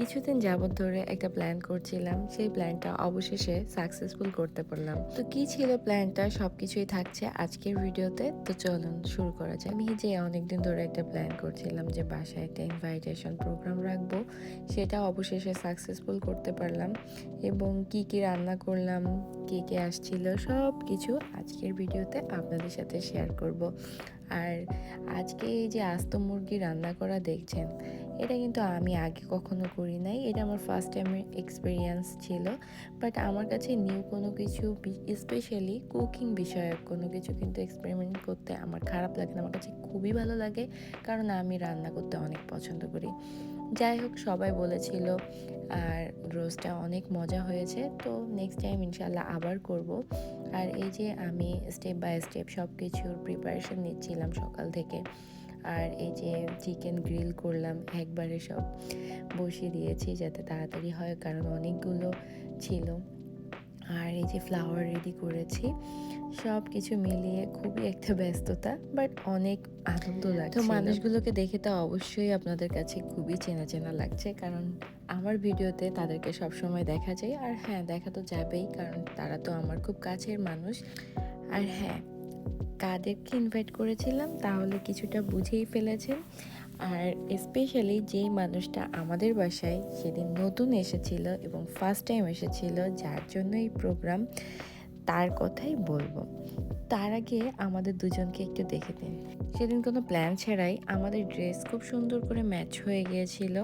কিছুদিন যাবত ধরে একটা প্ল্যান করছিলাম। সেই প্ল্যানটা অবশেষে সাকসেসফুল করতে পারলাম। তো কি ছিল প্ল্যানটা সবকিছুই থাকছে আজকের ভিডিওতে তো চলুন শুরু করা যায় আমি যে অনেকদিন ধরে একটা প্ল্যান করছিলাম যে বাসায় একটা ইনভাইটেশন প্রোগ্রাম রাখব, সেটা অবশেষে সাকসেসফুল করতে পারলাম। এবং কি কি রান্না করলাম, কে কে আসছিল সব কিছু আজকের ভিডিওতে আপনাদের সাথে শেয়ার করব। আর আজকে এই যে আস্ত মুরগি রান্না করা দেখছেন, এটা কিন্তু আমি আগে কখনো করি নাই। এটা আমার ফার্স্ট টাইমের এক্সপিরিয়েন্স ছিল। বাট আমার কাছে নিউ কোনো কিছু স্পেশালি কুকিং বিষয়ক কোনো কিছু কিন্তু এক্সপেরিমেন্ট করতে আমার খারাপ লাগে না। আমার কাছে খুবই ভালো লাগে, কারণ আমি রান্না করতে অনেক পছন্দ করি। যাই হোক, সবাই বলেছিল। আর রোজটা অনেক মজা হয়েছে। তো নেক্সট টাইম ইনশাল্লাহ আবার করব। আর এই যে আমি স্টেপ বাই স্টেপ সব কিছুর প্রিপারেশন নিচ্ছিলাম সকাল থেকে। আর এই যে চিকেন গ্রিল করলাম, একবারে সব বসিয়ে দিয়েছি যাতে তাড়াতাড়ি হয়, কারণ অনেকগুলো ছিল। আর এই যে ফ্লাওয়ার রেডি করেছি সব কিছু মিলিয়ে খুবই একটা ব্যস্ততা বাট অনেক আনন্দ লাগছে তো মানুষগুলোকে দেখে তো অবশ্যই আপনাদের কাছে খুবই চেনা চেনা লাগছে কারণ আমার ভিডিওতে তাদেরকে সব সময় দেখা যায়। আর হ্যাঁ দেখা তো যাবেই কারণ তারা তো আমার খুব কাছের মানুষ। আর হ্যাঁ কাদেরকে ইনভাইট করেছিলাম তাহলে কিছুটা বুঝেই ফেলেছেন। আর স্পেশালি যেই মানুষটা আমাদের বাসায় সেদিন নতুন এসেছিল এবং ফার্স্ট টাইম এসেছিল, যার জন্য এই প্রোগ্রাম তার কথাই বলব। তার আগে আমাদের দুজনকে একটু দেখে দিন সেদিন কোনো প্ল্যান ছাড়াই আমাদের ড্রেস খুব সুন্দর করে ম্যাচ হয়ে গিয়েছিল।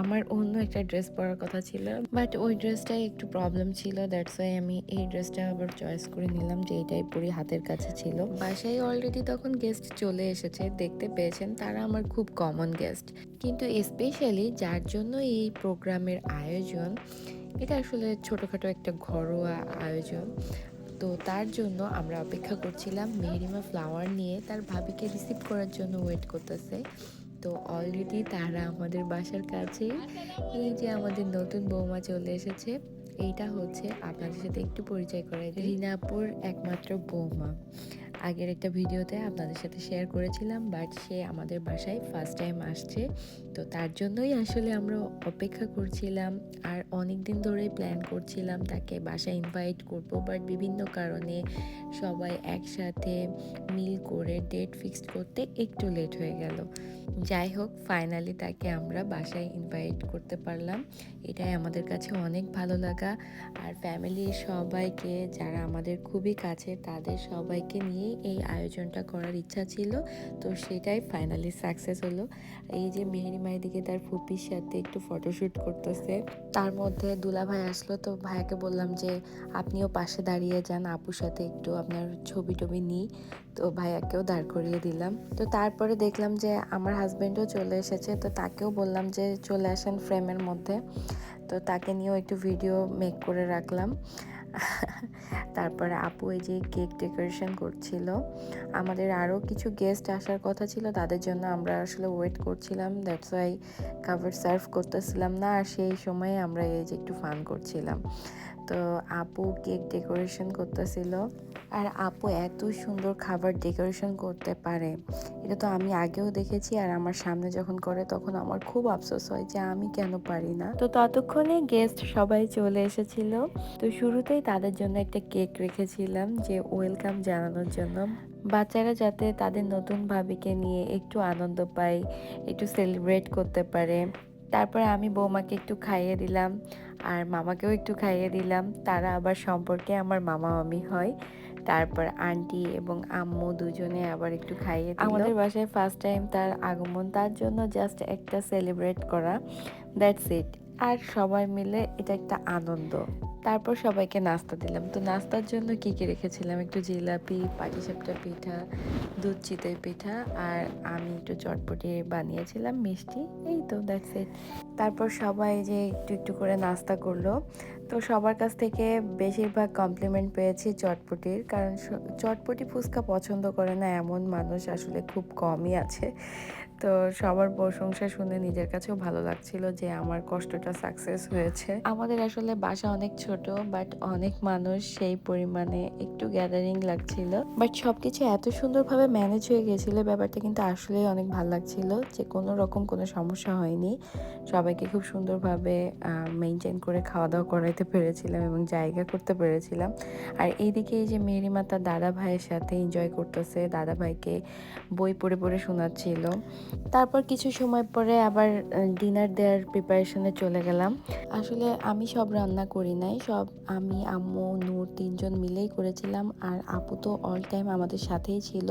আমার অন্য একটা ড্রেস পরার কথা ছিল বাট ওই ড্রেসটাই একটু প্রবলেম ছিল। দ্যাটস ওয়াই আমি এই ড্রেসটা আবার চয়েস করে নিলাম, যে এটাই পরি হাতের কাছে ছিল। বাসায় অলরেডি তখন গেস্ট চলে এসেছে, দেখতে পেয়েছেন তারা আমার খুব কমন গেস্ট কিন্তু স্পেশালি যার জন্য এই প্রোগ্রামের আয়োজন এটা আসলে ছোটোখাটো একটা ঘরোয়া আয়োজন। তো তার জন্য আমরা অপেক্ষা করছিলাম মেহরিমা ফ্লাওয়ার নিয়ে তার ভাবিকে রিসিভ করার জন্য ওয়েট করতেছে। তো অলরেডি তারা আমাদের বাসার কাছে এই যে আমাদের নতুন বৌমা চলে এসেছে, এইটা হচ্ছে আপনাদের সাথে একটু পরিচয় করাই দিই। রিনাপুর একমাত্র বৌমা। আগের একটা ভিডিওতে আপনাদের সাথে শেয়ার করেছিলাম বাট সে আমাদের বাসায় ফার্স্ট টাইম আসছে। তো তার জন্যই আসলে আমরা অপেক্ষা করছিলাম, আর অনেক দিন ধরেই প্ল্যান করছিলাম তাকে বাসায় ইনভাইট করব বাট বিভিন্ন কারণে সবাই একসাথে মিল করে ডেট ফিক্সড করতে একটু লেট হয়ে গেল। যাই হোক ফাইনালি তাকে আমরা বাসায় ইনভাইট করতে পারলাম। এটাই আমাদের কাছে অনেক ভালো লাগা, আর ফ্যামিলির সবাইকে, যারা আমাদের খুবই কাছে, তাদের সবাইকে নিয়ে এই আয়োজনটা করার ইচ্ছা ছিল। তো সেটাই ফাইনালি সাকসেস হলো। এই যে মেহেরিমা এদিকে তার ফুপির সাথে একটু ফটোশ্যুট করতেছে। তার মধ্যে দুলা ভাই আসলো। তো ভাইয়াকে বললাম যে, আপনিও পাশে দাঁড়িয়ে যান। আপুর সাথে একটু আপনার ছবি টবি নিই। তো ভাইয়াকেও দাঁড় করিয়ে দিলাম। তো তারপরে দেখলাম যে, আমার হাজব্যান্ডও চলে এসেছে। তো তাকেও বললাম যে, চলে আসেন ফ্রেমের মধ্যে। তো তাকে নিয়েও একটু ভিডিও মেক করে রাখলাম। তারপরে আপু এই যে কেক ডেকোরেশন করছিল, আমাদের আরও কিছু গেস্ট আসার কথা ছিল, তাদের জন্য আমরা আসলে ওয়েট করছিলাম দ্যাটস ওয়াই কাভার সার্ভ করতেছিলাম না, আর সেই সময়ে আমরা এই যে একটু ফান করছিলাম। তো আপু কেক ডেকোরেশন করতেছিল। আর আপু এত সুন্দর খাবার ডেকোরেশন করতে পারে। এটা তো আমি আগেও দেখেছি আর আমার সামনে যখন করে তখন আমার খুব আফসোস হয় যে আমি কেন পারি না। তো ততক্ষণে গেস্ট সবাই চলে এসেছিল। তো শুরুতেই তাদের জন্য একটা কেক রেখেছিলাম যে ওয়েলকাম জানানোর জন্য। বাচ্চারা যাতে তাদের নতুন ভাবিকে নিয়ে একটু আনন্দ পায়, একটু সেলিব্রেট করতে পারে। তারপরে আমি বৌমাকে একটু খাইয়ে দিলাম আর মামাকেও একটু খাইয়ে দিলাম। তারা আবার সম্পর্কে আমার মামা মামি হয়। তারপর আন্টি এবং আম্মু দুজনে আবার একটু খাইয়ে আমাদের বাসায় ফার্স্ট টাইম তার আগমন, তার জন্য জাস্ট একটা সেলিব্রেট করা দ্যাটস ইট আর সবাই মিলে এটা একটা আনন্দ। তারপর সবাইকে নাস্তা দিলাম। তো নাস্তার জন্য কি কি রেখেছিলাম? একটু জিলাপি পাটিসাপটা পিঠা, দুধ চিতই পিঠা, আর আমি একটু চটপটি বানিয়েছিলাম, মিষ্টি। এই তো দ্যাটস ইট তারপর সবাই যে একটু একটু করে নাস্তা করল। তো সবার কাছ থেকে বেশিরভাগ কমপ্লিমেন্ট পেয়েছি চটপটির, কারণ চটপটি ফুচকা পছন্দ করে না এমন মানুষ আসলে খুব কমই আছে। তো সবার প্রশংসা শুনে নিজের কাছেও ভালো লাগছিল যে আমার কষ্টটা সাকসেস হয়েছে। আমাদের আসলে বাসা অনেক ছোট বাট অনেক মানুষ সেই পরিমাণে একটু গ্যাদারিং লাগছিল। বাট সবকিছু এত সুন্দরভাবে ম্যানেজ হয়ে গেছিল ব্যাপারটা কিন্তু আসলে অনেক ভালো লাগছিল যে কোনো রকম কোনো সমস্যা হয়নি। সবাইকে খুব সুন্দরভাবে মেনটেন করে খাওয়া দাওয়া করাইতে পেরেছিলাম এবং জায়গা করতে পেরেছিলাম। আর এইদিকে এই যে মেরিমা তার দাদা ভাইয়ের সাথে এনজয় করতেছে, দাদা ভাইকে বই পড়ে পড়ে শোনাচ্ছিল। তারপর কিছু সময় পরে আবার ডিনার দেওয়ার প্রিপারেশনে চলে গেলাম। আসলে আমি সব রান্না করি নাই, সব আমি, আম্মু, নূর তিনজন মিলেই করেছিলাম। আর আপু তো অল টাইম আমাদের সাথেই ছিল।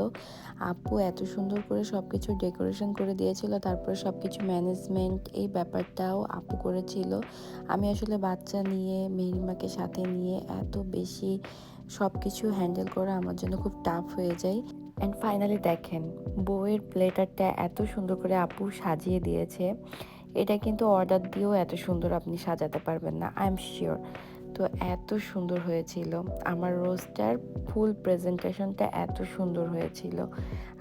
আপু এত সুন্দর করে সব কিছু ডেকোরেশন করে দিয়েছিল, তারপরে সব কিছু ম্যানেজমেন্ট এই ব্যাপারটাও আপু করেছিল। আমি আসলে বাচ্চা নিয়ে, মেহরিমাকে সাথে নিয়ে এত বেশি সব কিছু হ্যান্ডেল করা আমার জন্য খুব টাফ হয়ে যায়। অ্যান্ড ফাইনালি দেখেন বউয়ের প্লেটারটা এত সুন্দর করে আপু সাজিয়ে দিয়েছে। এটা কিন্তু অর্ডার দিয়েও এত সুন্দর আপনি সাজাতে পারবেন না আই এম শিওর তো এত সুন্দর হয়েছিল। আমার রোস্টার ফুল প্রেজেন্টেশনটা এত সুন্দর হয়েছিল।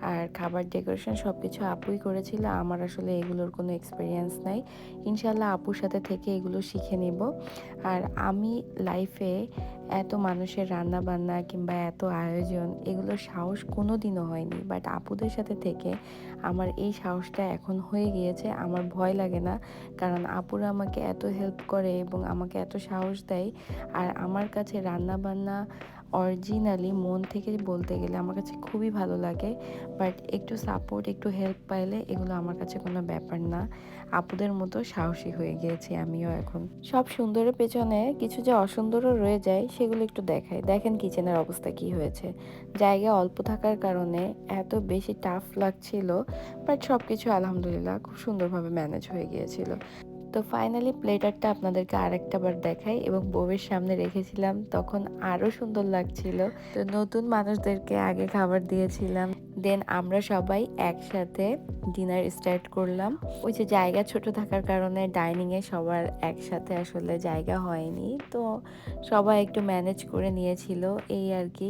আর খাবার ডেকোরেশন সব কিছু আপুই করেছিল, আমার আসলে এগুলোর কোনো এক্সপিরিয়েন্স নাই। ইনশাল্লাহ আপুর সাথে থেকে এগুলো শিখে নিব। আর আমি লাইফে এত মানুষের রান্না বান্না কিংবা এত আয়োজন, এগুলো সাহস কোনো দিনও হয়নি। বাট আপুদের সাথে থেকে আমার এই সাহসটা এখন হয়ে গিয়েছে, আমার ভয় লাগে না। কারণ আপুরা আমাকে এত হেল্প করে এবং আমাকে এত সাহস দেয়। আর আমার কাছে রান্না বান্না অরিজিনালি মন থেকে বলতে গেলে আমার কাছে খুবই ভালো লাগে বাট একটু সাপোর্ট একটু হেল্প পাইলে এগুলো আমার কাছে কোনো ব্যাপার না। আপুদের মতো সাহসী হয়ে গিয়েছি আমিও এখন। সব সুন্দরের পেছনে কিছু যে অসুন্দরও রয়ে যায়, সেগুলো একটু দেখাই। দেখেন কিচেনের অবস্থা কি হয়েছে। জায়গা অল্প থাকার কারণে এত বেশি টাফ লাগছিল বাট সব কিছু আলহামদুলিল্লাহ খুব সুন্দরভাবে ম্যানেজ হয়ে গিয়েছিল। তো ফাইনালি প্লেটারটা আপনাদেরকে আরেকটা বার দেখাই এবং বউয়ের সামনে রেখেছিলাম। তখন আরও সুন্দর লাগছিল। তো নতুন মানুষদেরকে আগে খাবার দিয়েছিলাম। দেন আমরা সবাই একসাথে ডিনার স্টার্ট করলাম। ওই যে জায়গা ছোট থাকার কারণে ডাইনিংয়ে সবার একসাথে আসলে জায়গা হয়নি। তো সবাই একটু ম্যানেজ করে নিয়েছিল এই আর কি।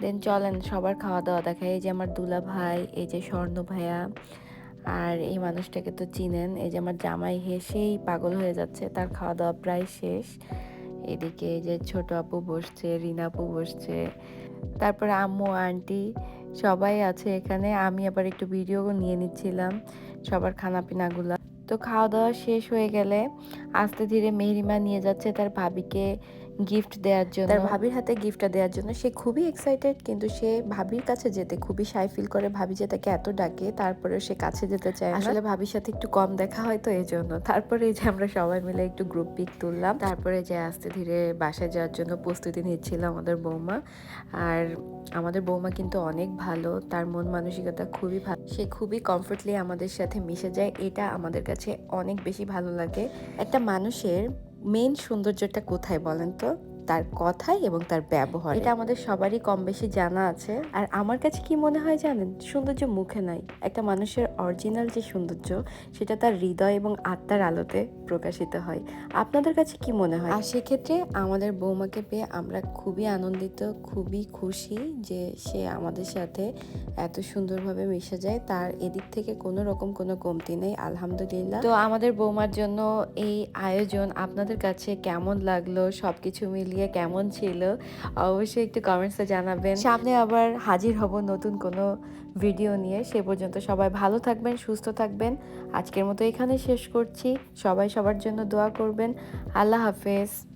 দেন চলেন সবার খাওয়া দাওয়া দেখায় এই যে আমার দুলা ভাই এই যে স্বর্ণ ভাইয়া আর এই মানুষটাকে তো চিনেন, এই যে আমার জামাই হেসেই পাগল হয়ে যাচ্ছে, তার খাওয়া দাওয়া প্রায় শেষ। এদিকে যে ছোট আপু বসছে, রিনা আপু বসছে, তারপরে আম্মু, আন্টি সবাই আছে এখানে। আমি আবার একটু ভিডিও নিয়ে নিচ্ছিলাম সবার খানা পিনাগুলা তো খাওয়া দাওয়া শেষ হয়ে গেলে আস্তে ধীরে মেহরিমা নিয়ে যাচ্ছে তার ভাবিকে। গিফট দেওয়ার জন্য। তার ভাবির হাতে গিফটটা দেওয়ার জন্য। সে খুবই এক্সাইটেড কিন্তু সে ভাবির কাছে যেতে খুবই সাই ফিল করে। ভাবি যে তাকে এত ডাকে তারপরে সে কাছে যেতে চায় আসলে ভাবির সাথে একটু কম দেখা হয় তো এই জন্য তারপরে যে আমরা সবাই মিলে একটু গ্রুপ পিক তুললাম। তারপরে যে আস্তে ধীরে বাসায় যাওয়ার জন্য প্রস্তুতি নিচ্ছিল আমাদের বৌমা। আর আমাদের বৌমা কিন্তু অনেক ভালো তার মন মানসিকতা খুবই ভালো। সে খুবই কমফোর্টলি আমাদের সাথে মিশে যায়। এটা আমাদের কাছে অনেক বেশি ভালো লাগে। একটা মানুষের মেন সৌন্দর্যটা কোথায় বলেন তো? তার কথাই এবং তার ব্যবহার। এটা আমাদের সবারই কম বেশি জানা আছে। আর আমার কাছে কি মনে হয় জানেন? সৌন্দর্য মুখে নাই। একটা মানুষের অরিজিনাল যে সৌন্দর্য সেটা তার হৃদয় এবং আত্মার আলোতে প্রকাশিত হয়। আপনাদের কাছে কি মনে হয়? আর সেক্ষেত্রে আমাদের বৌমাকে পেয়ে আমরা খুবই আনন্দিত খুবই খুশি যে সে আমাদের সাথে এত সুন্দরভাবে মিশে যায়। তার এদিক থেকে কোনো রকম কোনো কমতি নেই আলহামদুলিল্লাহ। তো আমাদের বৌমার জন্য এই আয়োজন আপনাদের কাছে কেমন লাগল? সবকিছু মিলিয়ে কেমন ছিল, অবশ্যই একটু কমেন্টসে জানাবেন। সামনে আবার হাজির হব নতুন কোনো ভিডিও নিয়ে। সে পর্যন্ত সবাই ভালো থাকবেন, সুস্থ থাকবেন। আজকের মতো এখানে শেষ করছি। সবাই সবার জন্য দোয়া করবেন। আল্লাহ হাফেজ।